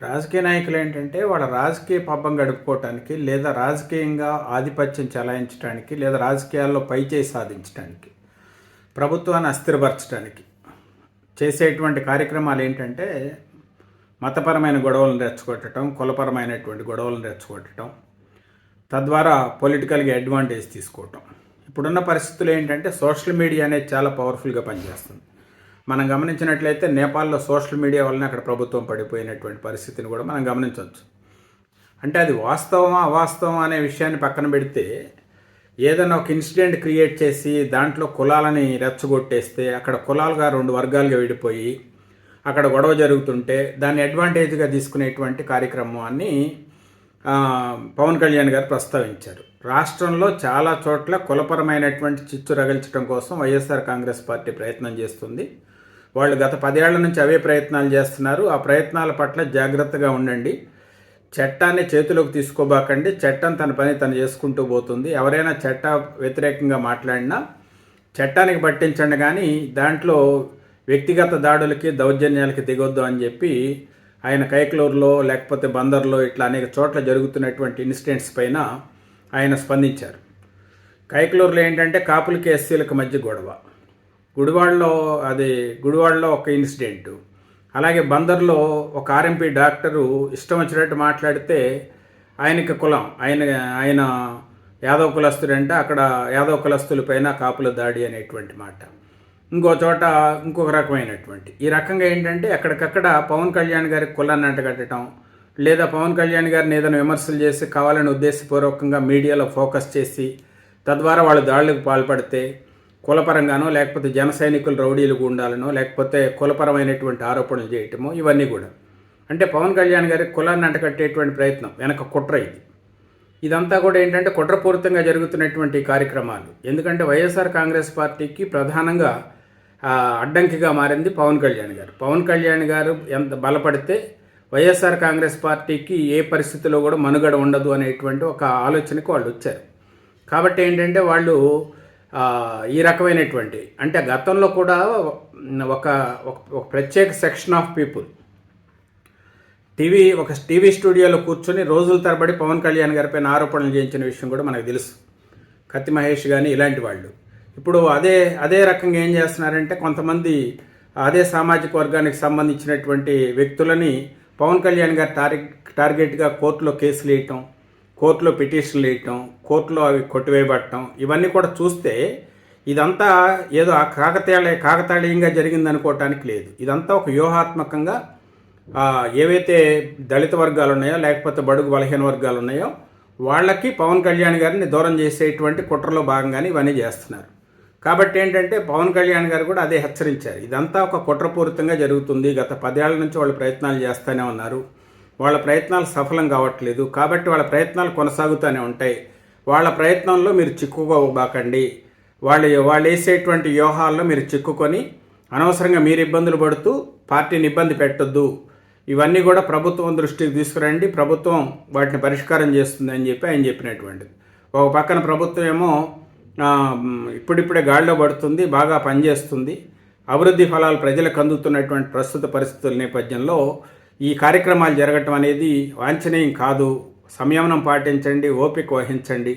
రాజకీయ నాయకులు ఏంటంటే వాళ్ళ రాజకీయ పబ్బం గడుపుకోవటానికి లేదా రాజకీయంగా ఆధిపత్యం చెలాయించడానికి లేదా రాజకీయాల్లో పైచేయి సాధించడానికి ప్రభుత్వాన్ని అస్థిరపరచడానికి చేసేటువంటి కార్యక్రమాలు ఏంటంటే మతపరమైన గొడవలను రెచ్చగొట్టడం కులపరమైనటువంటి గొడవలను రెచ్చగొట్టడం తద్వారా పొలిటికల్గా అడ్వాంటేజ్ తీసుకోవటం. ఇప్పుడున్న పరిస్థితులు ఏంటంటే సోషల్ మీడియా అనేది చాలా పవర్ఫుల్గా పనిచేస్తుంది. మనం గమనించినట్లయితే నేపాల్లో సోషల్ మీడియా వలన అక్కడ ప్రభుత్వం పడిపోయినటువంటి పరిస్థితిని కూడా మనం గమనించవచ్చు. అంటే అది వాస్తవమా అవాస్తవమా అనే విషయాన్ని పక్కన పెడితే ఏదైనా ఒక ఇన్సిడెంట్ క్రియేట్ చేసి దాంట్లో కులాలని రెచ్చగొట్టేస్తే అక్కడ కులాలుగా రెండు వర్గాలుగా విడిపోయి అక్కడ గొడవ జరుగుతుంటే దాన్ని అడ్వాంటేజ్గా తీసుకునేటువంటి కార్యక్రమాన్ని పవన్ కళ్యాణ్ గారు ప్రస్తావించారు. రాష్ట్రంలో చాలా చోట్ల కులపరమైనటువంటి చిచ్చు రగిల్చడం కోసం వైఎస్ఆర్ కాంగ్రెస్ పార్టీ ప్రయత్నం చేస్తుంది. వాళ్ళు గత పదేళ్ళ నుంచి అవే ప్రయత్నాలు చేస్తున్నారు. ఆ ప్రయత్నాల పట్ల జాగ్రత్తగా ఉండండి. చట్టాన్ని చేతిలోకి తీసుకోబాకండి. చట్టం తన పని తను చేసుకుంటూ పోతుంది. ఎవరైనా చట్ట వ్యతిరేకంగా మాట్లాడినా చట్టానికి పట్టించండి కానీ దాంట్లో వ్యక్తిగత దాడులకి దౌర్జన్యాలకి దిగొద్దు అని చెప్పి ఆయన కైక్లూరులో లేకపోతే బందర్లో ఇట్లా అనేక చోట్ల జరుగుతున్నటువంటి ఇన్సిడెంట్స్ పైన ఆయన స్పందించారు. కైక్లూరులో ఏంటంటే కాపులకి ఎస్సీలకు మధ్య గొడవ. గుడివాడలో అది గుడివాడలో ఒక ఇన్సిడెంటు. అలాగే బందర్లో ఒక ఆర్ఎంపీ డాక్టరు ఇష్టం వచ్చినట్టు మాట్లాడితే ఆయనకి కులం. ఆయన ఆయన యాదవ కులస్తుడంటే అక్కడ యాదవ కులస్తుల పైన కాపుల దాడి అనేటువంటి మాట. ఇంకో చోట ఇంకొక రకమైనటువంటి. ఈ రకంగా ఏంటంటే ఎక్కడికక్కడ పవన్ కళ్యాణ్ గారి కులాన్ని అంటగట్టడం లేదా పవన్ కళ్యాణ్ గారిని ఏదైనా విమర్శలు చేసి కావాలని ఉద్దేశపూర్వకంగా మీడియాలో ఫోకస్ చేసి తద్వారా వాళ్ళు దాడులకు పాల్పడితే కులపరంగానో లేకపోతే జన సైనికులు రౌడీలు గుండాలనో లేకపోతే కులపరమైనటువంటి ఆరోపణలు చేయటమో ఇవన్నీ కూడా అంటే పవన్ కళ్యాణ్ గారి కులాన్ని అంటకట్టేటువంటి ప్రయత్నం వెనక కుట్ర ఇది. ఇదంతా కూడా ఏంటంటే కుట్రపూరితంగా జరుగుతున్నటువంటి కార్యక్రమాలు. ఎందుకంటే వైఎస్ఆర్ కాంగ్రెస్ పార్టీకి ప్రధానంగా అడ్డంకిగా మారింది పవన్ కళ్యాణ్ గారు. పవన్ కళ్యాణ్ గారు ఎంత బలపడితే వైఎస్ఆర్ కాంగ్రెస్ పార్టీకి ఏ పరిస్థితిలో కూడా మనుగడ ఉండదు అనేటువంటి ఒక ఆలోచనకు వాళ్ళు వచ్చారు కాబట్టి ఏంటంటే వాళ్ళు ఈ రకమైనటువంటి అంటే గతంలో కూడా ఒక ఒక- ఒక ప్రత్యేక సెక్షన్ ఆఫ్ పీపుల్. టీవీ ఒక టీవీ స్టూడియోలో కూర్చొని రోజుల తరబడి పవన్ కళ్యాణ్ గారిపైన ఆరోపణలు చేయించిన విషయం కూడా మనకు తెలుసు. కత్తి మహేష్ కానీ ఇలాంటి వాళ్ళు. ఇప్పుడు అదే అదే రకంగా ఏం చేస్తున్నారంటే కొంతమంది అదే సామాజిక వర్గానికి సంబంధించినటువంటి వ్యక్తులని పవన్ కళ్యాణ్ గారు టార్గెట్ టార్గెట్గా కోర్టులో కేసులు వేయటం కోర్టులో పిటిషన్లు వేయటం కోర్టులో అవి కొట్టివేయబడటం ఇవన్నీ కూడా చూస్తే ఇదంతా ఏదో ఆ కాకతాళీయంగా జరిగిందనుకోవటానికి లేదు. ఇదంతా ఒక వ్యూహాత్మకంగా ఏవైతే దళిత వర్గాలు ఉన్నాయో లేకపోతే బడుగు బలహీన వర్గాలు ఉన్నాయో వాళ్ళకి పవన్ కళ్యాణ్ గారిని దూరం చేసేటువంటి కుట్రలో భాగంగానే ఇవన్నీ చేస్తున్నారు. కాబట్టి ఏంటంటే పవన్ కళ్యాణ్ గారు కూడా అదే హెచ్చరించారు. ఇదంతా ఒక కుట్రపూరితంగా జరుగుతుంది. గత పదేళ్ళ నుంచి వాళ్ళు ప్రయత్నాలు చేస్తూనే ఉన్నారు. వాళ్ళ ప్రయత్నాలు సఫలం కావట్లేదు. కాబట్టి వాళ్ళ ప్రయత్నాలు కొనసాగుతూనే ఉంటాయి. వాళ్ళ ప్రయత్నంలో మీరు చిక్కుకోబాకండి. వాళ్ళు వాళ్ళు వేసేటువంటి వ్యూహాల్లో మీరు చిక్కుకొని అనవసరంగా మీరు ఇబ్బందులు పడుతూ పార్టీని ఇబ్బంది పెట్టొద్దు. ఇవన్నీ కూడా ప్రభుత్వం దృష్టికి తీసుకురండి. ప్రభుత్వం వాటిని పరిష్కారం చేస్తుంది అని చెప్పి ఆయన చెప్పినటువంటిది. ఒక పక్కన ప్రభుత్వం ఏమో ఇప్పుడిప్పుడే గాడిలో పడుతుంది బాగా పనిచేస్తుంది. అభివృద్ధి ఫలాలు ప్రజలకు అందుతున్నటువంటి ప్రస్తుత పరిస్థితుల నేపథ్యంలో ఈ కార్యక్రమాలు జరగటం అనేది వాంఛనీయం కాదు. సంయమనం పాటించండి ఓపిక వహించండి.